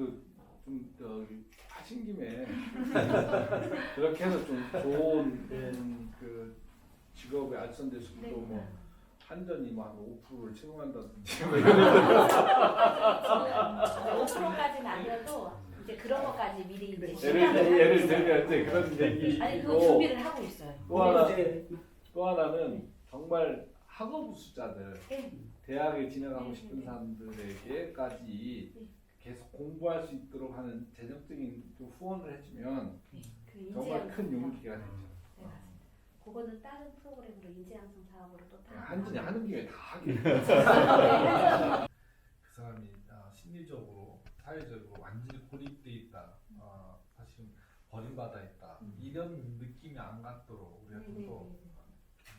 그좀 저기 하신 김에 그렇게 해서 좀 좋은 음, 그 직업에 알선될 수 네. 있도록 뭐 한전이 뭐한 5%를 채용한다든지 뭐 이런 5%까지는 아니어도 이제 그런 것까지 미리 이제 예를 들- 예를 들면 이제 그런 아니 그 얘기고 준비를 하고 있어요. 또 하나 이제 또 하나는 정말 학업 우수자들 네. 대학에 진학하고 네, 싶은 네. 사람들에게까지 네. 계속 공부할 수 있도록 하는 재정적인 좀 후원을 해주면 네. 그 정말 인재양성 큰 사업. 용기가 되죠. 네, 맞습니다. 그거는 다른 프로그램으로 인재양성 사업으로 또 다. 한진이 하는 김에 다 하게. 네. 그 사람이 아, 심리적으로, 사회적으로 완전히 고립돼 있다. 아, 사실은 버림받아 있다. 음. 이런 느낌이 안 갖도록 우리가 네, 좀 네, 더 네.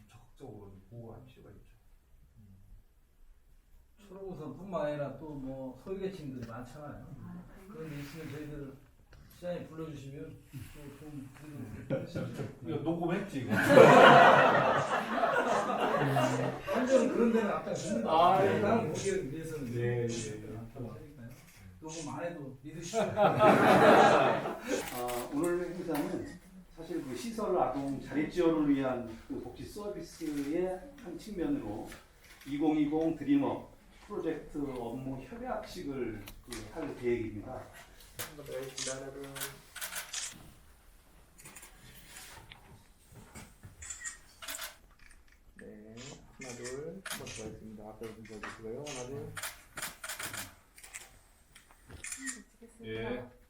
적극적으로 보호할 필요가 있죠. 초록우선뿐만 아니라 또 뭐 소외계층들이 많잖아요. 아, 그럼요. 그런 데 있으면 저희들 시장에 불러주시면 또좀 이거 녹음했지 이거. 한전은 그런 데는 앞장 서는 아, 거 예. 나는 보기를 위해서는 네, 그런 녹음 안 해도 믿으시죠. 아, 오늘 행사는 사실 그 시설 아동 자립 지원을 위한 그 복지 서비스의 한 측면으로 2020 드림업 프로젝트 업무 협약식을 그 할 계획입니다. 네, 하나 둘, 한번 더 하겠습니다. 앞에 좀 보여주시고요. 하나 둘. 예.